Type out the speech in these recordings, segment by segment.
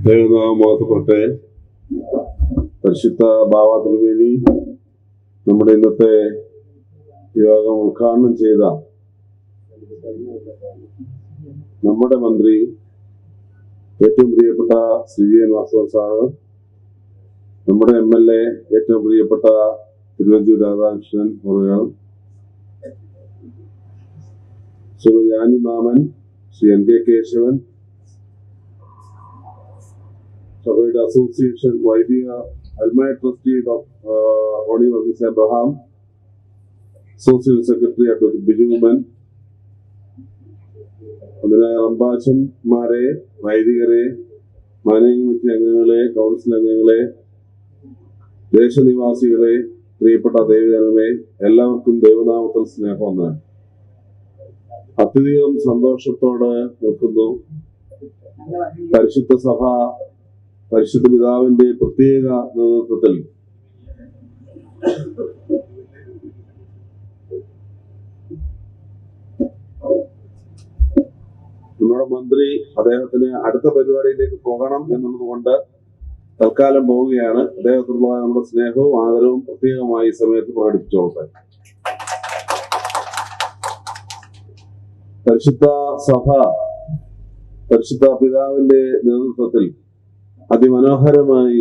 ദൈവനാമം മോഹപ്പെട്ടെ പരിശുദ്ധ തിരുവേലി നമ്മുടെ ഇന്നത്തെ യോഗം ഉദ്ഘാടനം ചെയ്ത നമ്മുടെ മന്ത്രി ഏറ്റവും പ്രിയപ്പെട്ട ശ്രീ എൻ വാസവൻ സാറ് നമ്മുടെ എം എൽ എ ഏറ്റവും പ്രിയപ്പെട്ട തിരുവഞ്ചൂർ രാധാകൃഷ്ണൻ മുറുകൾ ശ്രീമതി ആനി മാമൻ ശ്രീ എൻ കെ കേശവൻ സഭയുടെ അസോസിയേഷൻ വൈദിക അൽമായ trustee doctor Varghese Abraham associate secretary advocate Bijuman അതിന് റംബാച്ചന്മാരെ വൈദികരെ മാനേജിംഗ് കമ്മിറ്റി അംഗങ്ങളെ കൗൺസിൽ അംഗങ്ങളെ ദേശനിവാസികളെ പ്രിയപ്പെട്ട ദൈവജനമേ എല്ലാവർക്കും ദൈവനാമത്തിൽ സ്നേഹം വന്നാൽ അത്യധികം സന്തോഷത്തോടെ നിൽക്കുന്നു. പരിശുദ്ധ സഭ പരിശുദ്ധ പിതാവിന്റെ പ്രത്യേക നേതൃത്വത്തിൽ. നമ്മുടെ മന്ത്രി അദ്ദേഹത്തിന് അടുത്ത പരിപാടിയിലേക്ക് പോകണം എന്നുള്ളത് കൊണ്ട് തൽക്കാലം പോവുകയാണ്. അദ്ദേഹത്തിനുള്ള നമ്മുടെ സ്നേഹവും ആദരവും പ്രത്യേകമായി സമയത്ത് പ്രകടിപ്പിച്ചോളട്ടെ. പരിശുദ്ധ സഭ പരിശുദ്ധ പിതാവിന്റെ നേതൃത്വത്തിൽ അതിമനോഹരമായി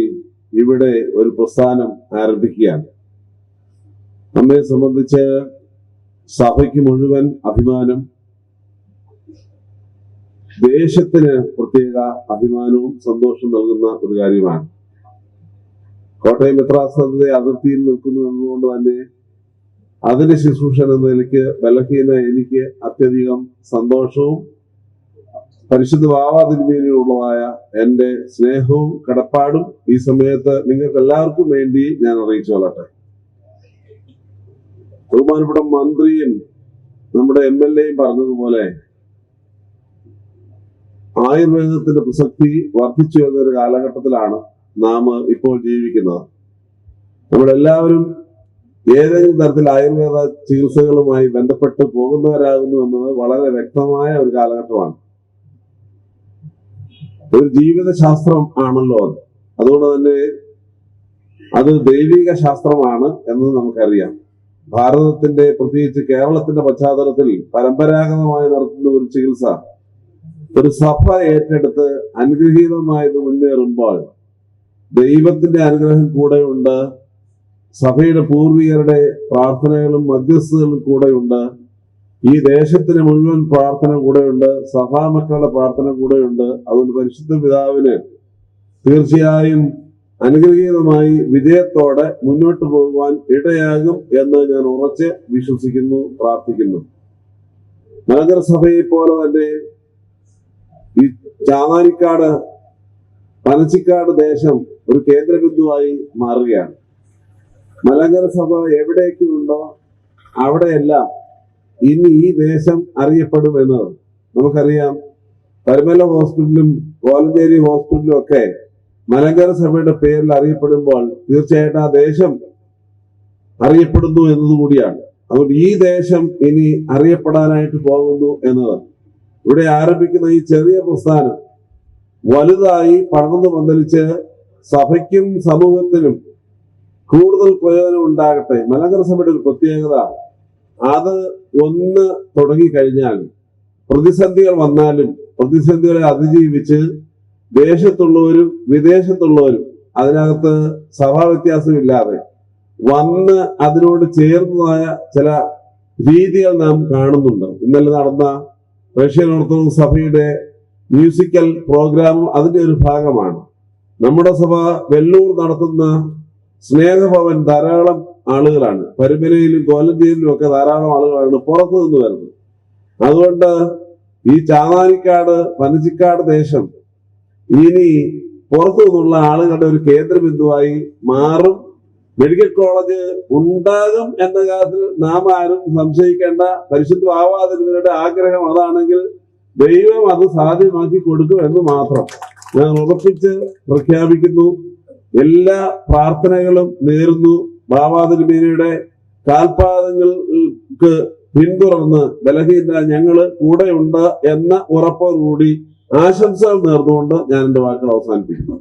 ഇവിടെ ഒരു പ്രസ്ഥാനം ആരംഭിക്കുകയാണ്. നമ്മെ സംബന്ധിച്ച് സഭയ്ക്ക് മുഴുവൻ അഭിമാനം ദേശത്തിന് പ്രത്യേക അഭിമാനവും സന്തോഷം നൽകുന്ന ഒരു കാര്യമാണ്. കോട്ടയം മെത്രാസ്ഥാനത്തെ അതിർത്തിയിൽ നിൽക്കുന്നു എന്നതുകൊണ്ട് തന്നെ അതിന്റെ ശുശ്രൂഷൻ എന്ന നിലയ്ക്ക് ബലഹീന എനിക്ക് അത്യധികം സന്തോഷവും പരിശുദ്ധ ഭാവാതിരുമേനിയുള്ളതായ എന്റെ സ്നേഹവും കടപ്പാടും ഈ സമയത്ത് നിങ്ങൾക്ക് എല്ലാവർക്കും വേണ്ടി ഞാൻ അറിയിച്ചു കൊള്ളട്ടെ ബഹുമാനപ്പെട്ട മന്ത്രിയും നമ്മുടെ എം എൽ എയും പറഞ്ഞതുപോലെ ആയുർവേദത്തിന്റെ പ്രസക്തി വർദ്ധിച്ചു ഒരു കാലഘട്ടത്തിലാണ് നാം ഇപ്പോൾ ജീവിക്കുന്നത്. നമ്മളെല്ലാവരും ഏതെങ്കിലും തരത്തിൽ ആയുർവേദ ചികിത്സകളുമായി ബന്ധപ്പെട്ട് പോകുന്നവരാകുന്നു എന്നത് വളരെ വ്യക്തമായ ഒരു കാലഘട്ടമാണ്. ഒരു ജീവിത ശാസ്ത്രം ആണല്ലോ അത്. അതുകൊണ്ട് തന്നെ അത് ദൈവിക ശാസ്ത്രമാണ് എന്ന് നമുക്കറിയാം. ഭാരതത്തിന്റെ പ്രത്യേകിച്ച് കേരളത്തിന്റെ പശ്ചാത്തലത്തിൽ പരമ്പരാഗതമായി നടത്തുന്ന ഒരു ചികിത്സ ഒരു സഭ ഏറ്റെടുത്ത് അനുഗ്രഹീതമായത് മുന്നേറുമ്പോൾ ദൈവത്തിന്റെ അനുഗ്രഹം കൂടെയുണ്ട് സഭയുടെ പൂർവികരുടെ പ്രാർത്ഥനകളും മധ്യസ്ഥതകളും കൂടെയുണ്ട് ഈ ദേശത്തിന് മുഴുവൻ പ്രാർത്ഥന കൂടെയുണ്ട് സഭാമക്കളുടെ പ്രാർത്ഥന കൂടെയുണ്ട്. അതുകൊണ്ട് പരിശുദ്ധ പിതാവിന് തീർച്ചയായും അനുഗ്രഹീതമായി വിജയത്തോടെ മുന്നോട്ട് പോകുവാൻ ഇടയാകും എന്ന് ഞാൻ ഉറച്ച് വിശ്വസിക്കുന്നു പ്രാർത്ഥിക്കുന്നു. നഗരസഭയെ പോലെ തന്നെ ഈ ചാവാനിക്കാട് പനച്ചിക്കാട് ദേശം ഒരു കേന്ദ്രബിന്ദുവായി മാറുകയാണ്. മലങ്കര സഭ എവിടെയൊക്കെ ഉണ്ടോ അവിടെയെല്ലാം ഇനി ഈ ദേശം അറിയപ്പെടും എന്നത്. നമുക്കറിയാം പരമല ഹോസ്പിറ്റലിലും കോലഞ്ചേരി ഹോസ്പിറ്റലും ഒക്കെ മലങ്കര സഭയുടെ പേരിൽ അറിയപ്പെടുമ്പോൾ തീർച്ചയായിട്ടും ആ ദേശം അറിയപ്പെടുന്നു എന്നതുകൂടിയാണ് അതുകൊണ്ട് ഈ ദേശം ഇനി അറിയപ്പെടാനായിട്ട് പോകുന്നു എന്നത്. ഇവിടെ ആരംഭിക്കുന്ന ഈ ചെറിയ പ്രസ്ഥാനം വലുതായി പടർന്നു പന്തലിച്ച് സഭയ്ക്കും സമൂഹത്തിനും കൂടുതൽ പ്രയോജനം ഉണ്ടാകട്ടെ. മലങ്കര സഭയുടെ ഒരു പ്രത്യേകത അത് ഒന്ന് തുടങ്ങിക്കഴിഞ്ഞാൽ പ്രതിസന്ധികൾ വന്നാലും പ്രതിസന്ധികളെ അതിജീവിച്ച് ദേശത്തുള്ളവരും വിദേശത്തുള്ളവരും അതിനകത്ത് സഭാ വ്യത്യാസമില്ലാതെ വന്ന് അതിനോട് ചേർന്നതായ ചില രീതികൾ നാം കാണുന്നുണ്ട്. ഇന്നലെ നടന്ന റഷ്യൻ ഓർത്തഡോക്സ് സഭയുടെ മ്യൂസിക്കൽ പ്രോഗ്രാം അതിന്റെ ഒരു ഭാഗമാണ്. നമ്മുടെ സഭ വെല്ലൂർ നടത്തുന്ന സ്നേഹഭവൻ ധാരാളം ആളുകളാണ്. പരുമലയിലും കോലഞ്ചേരിയിലും ഒക്കെ ധാരാളം ആളുകളാണ് പുറത്തു നിന്ന് വരുന്നത്. അതുകൊണ്ട് ഈ ചാതാനിക്കാട് പനച്ചിക്കാട് ദേശം ഇനി പുറത്തു നിന്നുള്ള ആളുകളുടെ ഒരു കേന്ദ്രബിന്ദുവായി മാറും. മെഡിക്കൽ കോളേജ് ഉണ്ടാകും എന്ന കാര്യത്തിൽ നാം ആരും സംശയിക്കേണ്ട പരിശുദ്ധ ആവാതിരുവരുടെ ആഗ്രഹം അതാണെങ്കിൽ ദൈവം അത് സാധ്യമാക്കി കൊടുക്കും എന്ന് മാത്രം ഞാൻ ഉറപ്പിച്ച് പ്രഖ്യാപിക്കുന്നു. എല്ലാ പ്രാർത്ഥനകളും നേരുന്നു. ബാബാതിരുമേനയുടെ കാൽപാദങ്ങൾക്ക് പിന്തുടർന്ന് ബലഹീന ഞങ്ങൾ കൂടെയുണ്ട് എന്ന ഉറപ്പോടുകൂടി ആശംസകൾ നേർന്നുകൊണ്ട് ഞാൻ എന്റെ വാക്കുകൾ അവസാനിപ്പിക്കുന്നു.